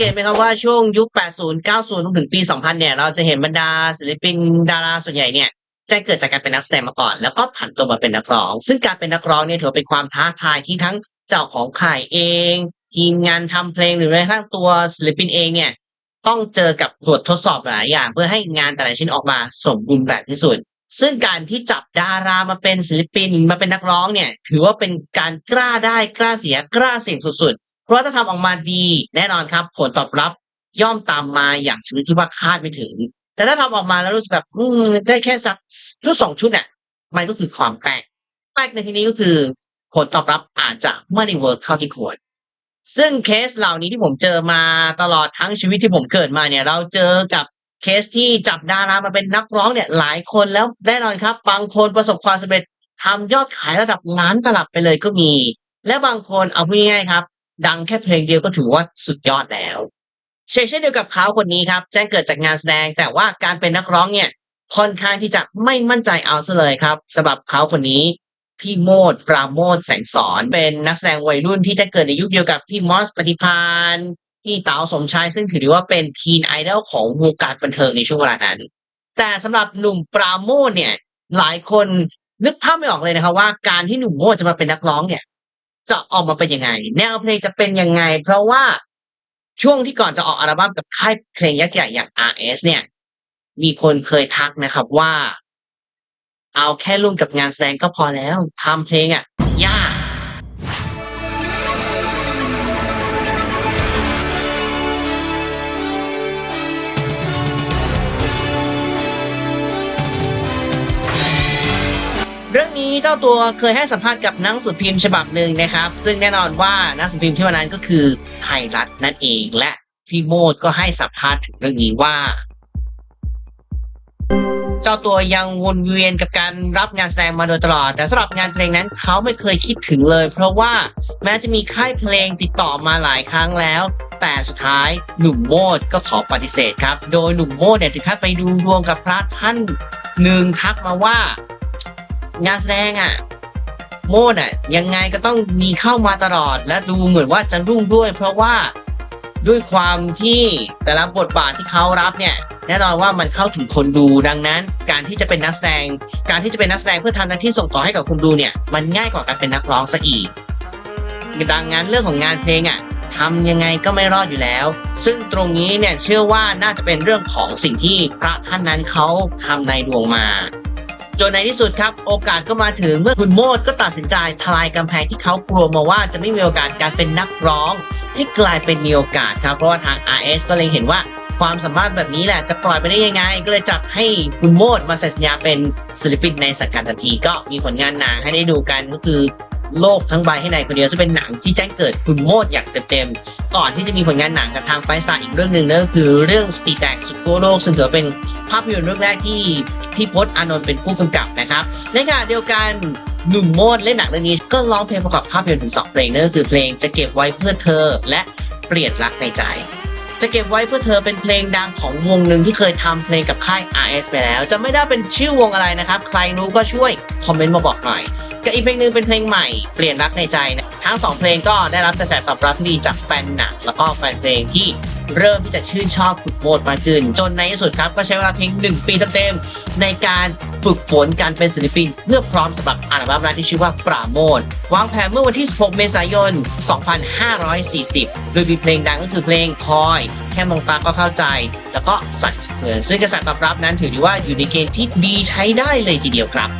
เกตไหมครับว่าช่วงยุค 80 90ถึงปี 2000 เนี่ย เราจะเห็นบรรดาศิลปินดาราส่วนใหญ่เนี่ยจะเกิดจากการเป็นนักแสดงมาก่อน แล้วก็ผันตัวมาเป็นนักร้อง ซึ่งการเป็นนักร้องเนี่ยถือเป็นความท้าทายที่ทั้งเจ้าของค่ายเองทีมงานทำเพลงหรือแม้กระทั่งตัวศิลปินเองเนี่ยต้องเจอกับบททดสอบหลายอย่าง เพื่อให้งานแต่ละชิ้นออกมาสมบูรณ์แบบที่สุด ซึ่งการที่จับดารามาเป็นศิลปินมาเป็นนักร้องเนี่ย ถือว่าเป็นการกล้าได้กล้าเสียกล้าเสี่ยงสุด เพราะถ้าทำออกมาดีแน่นอนครับ ผลตอบรับย่อมตามมาอย่างชนิดที่ว่าคาดไม่ถึง แต่ถ้าทำออกมาแล้วรู้สึกแบบอืมได้แค่สักชุดสองชุดเนี่ยมันก็คือความแปลกแปลกในที่นี้ก็คือ ผลตอบรับอาจจะไม่ได้เวิร์กเท่าที่ควรซึ่งเคสเหล่านี้ที่ผมเจอมาตลอดทั้งชีวิตที่ผมเกิดมาเนี่ย เราเจอกับเคสที่จับดารามาเป็นนักร้องเนี่ยหลายคนแล้วแน่นอนครับ บางคนประสบความสำเร็จทำยอดขายระดับล้านตลับไปเลยก็มี และบางคนเอาพูดง่ายๆครับ ดังแค่เพลงเดียวก็ถือว่าสุดยอดแล้วเช่นเช่นเดียวกับเขาคนนี้ครับ แจ้งเกิดจากงานแสดง แต่ว่าการเป็นนักร้องเนี่ยค่อนข้างที่จะไม่มั่นใจเอาซะเลยครับสำหรับเขาคนนี้ พี่โมดปราโมทแสงสอนเป็นนักแสดงวัยรุ่นที่จะเกิดในยุคเดียวกับพี่มอสปฏิพานพี่เต๋าสมชายซึ่งถือได้ว่าเป็นทีนไอดอลของวงการบันเทิงในช่วงเวลานั้น แต่สำหรับหนุ่มปราโมทเนี่ยหลายคนนึกภาพไม่ออกเลยนะครับว่าการที่หนุ่มโมดจะมาเป็นนักร้องเนี่ย จะออกมาเป็นยังไง แนวเพลงจะเป็นยังไง เพราะว่าช่วงที่ก่อนจะออกอัลบั้มกับค่ายเพลงยักษ์ใหญ่อย่าง RS เนี่ย มีคนเคยทักนะครับว่า เอาแค่ร่วมกับงานแสดงก็พอแล้วทำเพลงอะ ยาก นี้เจ้าตัวเคยให้สัมภาษณ์กับนังสือพิมพ์ฉบับหนึ่งนะครับ ซึ่งแน่นอนว่านังสือพิมพ์ที่วันนั้นก็คือไทยรัฐนั่นเองและพี่โมดก็ให้สัมภาษณ์ถึงเรื่องนี้ว่า เจ้าตัวยังวนเวียนกับการรับงานแสดงมาโดยตลอด แต่สำหรับงานเพลงนั้นเขาไม่เคยคิดถึงเลย เพราะว่าแม้จะมีค่ายเพลงติดต่อมาหลายครั้งแล้ว แต่สุดท้ายหนุ่มโมดก็ขอปฏิเสธครับ โดยหนุ่มโมดเนี่ยถึงขั้นไปดูดวงกับพระท่านหนึ่งทักมาว่า งานแสดงอะ โมดอะ ยังไงก็ต้องมีเข้ามาตลอด และดูเหมือนว่าจะรุ่งด้วย เพราะว่าด้วยความที่แต่ละบทบาทที่เขารับเนี่ยแน่นอนว่ามันเข้าถึงคนดูดังนั้น การที่จะเป็นนักแสดง การที่จะเป็นนักแสดงเพื่อทำหน้าที่ส่งต่อให้กับคนดูเนี่ย มันง่ายกว่าการเป็นนักร้องซะอีก ดังนั้นเรื่องของงานเพลงอะทำยังไงก็ไม่รอดอยู่แล้ว ซึ่งตรงนี้เนี่ยเชื่อว่าน่าจะเป็นเรื่องของสิ่งที่พระท่านนั้นเขาทำในดวงมา จนในที่สุดครับ โอกาสก็มาถึงเมื่อคุณโมดก็ตัดสินใจทลายกำแพงที่เขากลัวมาว่าจะไม่มีโอกาสการเป็นนักร้อง ให้กลายเป็นมีโอกาสครับ เพราะว่าทาง RS ก็เลยเห็นว่าความสามารถแบบนี้แหละจะปล่อยไปได้ยังไง ก็เลยจับให้คุณโมดมาเซ็นสัญญาเป็นศิลปินในสังกัดทันทีก็มีผลงานหนังให้ได้ดูกันก็คือโลกทั้งใบให้นายคนเดียวซึ่งเป็นหนังที่แจ้งเกิดคุณโมดอย่างเต็มๆ ก่อนที่จะมีผลงานหนังกับทางไฟสตาร์อีกเรื่องหนึ่งนั่นก็คือเรื่องสตีแตกสุดโลกซึ่งถือเป็นภาพยนตร์เรื่องแรกที่ พี่พศอานนท์เป็นผู้กำกับนะครับในขณะเดียวกันหนุ่มโมดเล่นหนังเรื่องนี้ก็ร้องเพลงประกอบภาพยนตร์ถึงสองเพลงนั่นก็คือเพลงจะเก็บไว้เพื่อเธอและเปลี่ยนรักในใจ จะเก็บไว้เพื่อเธอเป็นเพลงดังของวงหนึ่งที่เคยทำเพลงกับค่าย RS ไปแล้ว จะไม่ได้เป็นชื่อวงอะไรนะครับ ใครรู้ก็ช่วยคอมเมนต์มาบอกหน่อยกับอีกเพลงหนึ่งเป็นเพลงใหม่เปลี่ยนรักในใจนะทั้งสองเพลงก็ได้รับกระแสตอบรับที่ดีจากแฟนหนังแล้วก็แฟนเพลงที่ เริ่มที่จะชื่นชอบขุดโมดมากขึ้น จนในที่สุดครับก็ใช้เวลาเพียงหนึ่งปีเต็มๆในการฝึกฝนการเป็นศิลปิน เพื่อพร้อมสำหรับอัลบั้มแรกที่ชื่อว่าปราโมทวางแผนเมื่อวันที่ 16 เมษายน 2540 โดยมีเพลงดังก็คือเพลงคอย แค่มองตาก็เข้าใจ แล้วก็สั่นสะเทือนซึ่งกระแสตอบรับนั้นถือได้ว่าอยู่ในเกณฑ์ที่ดีใช้ได้เลยทีเดียวครับ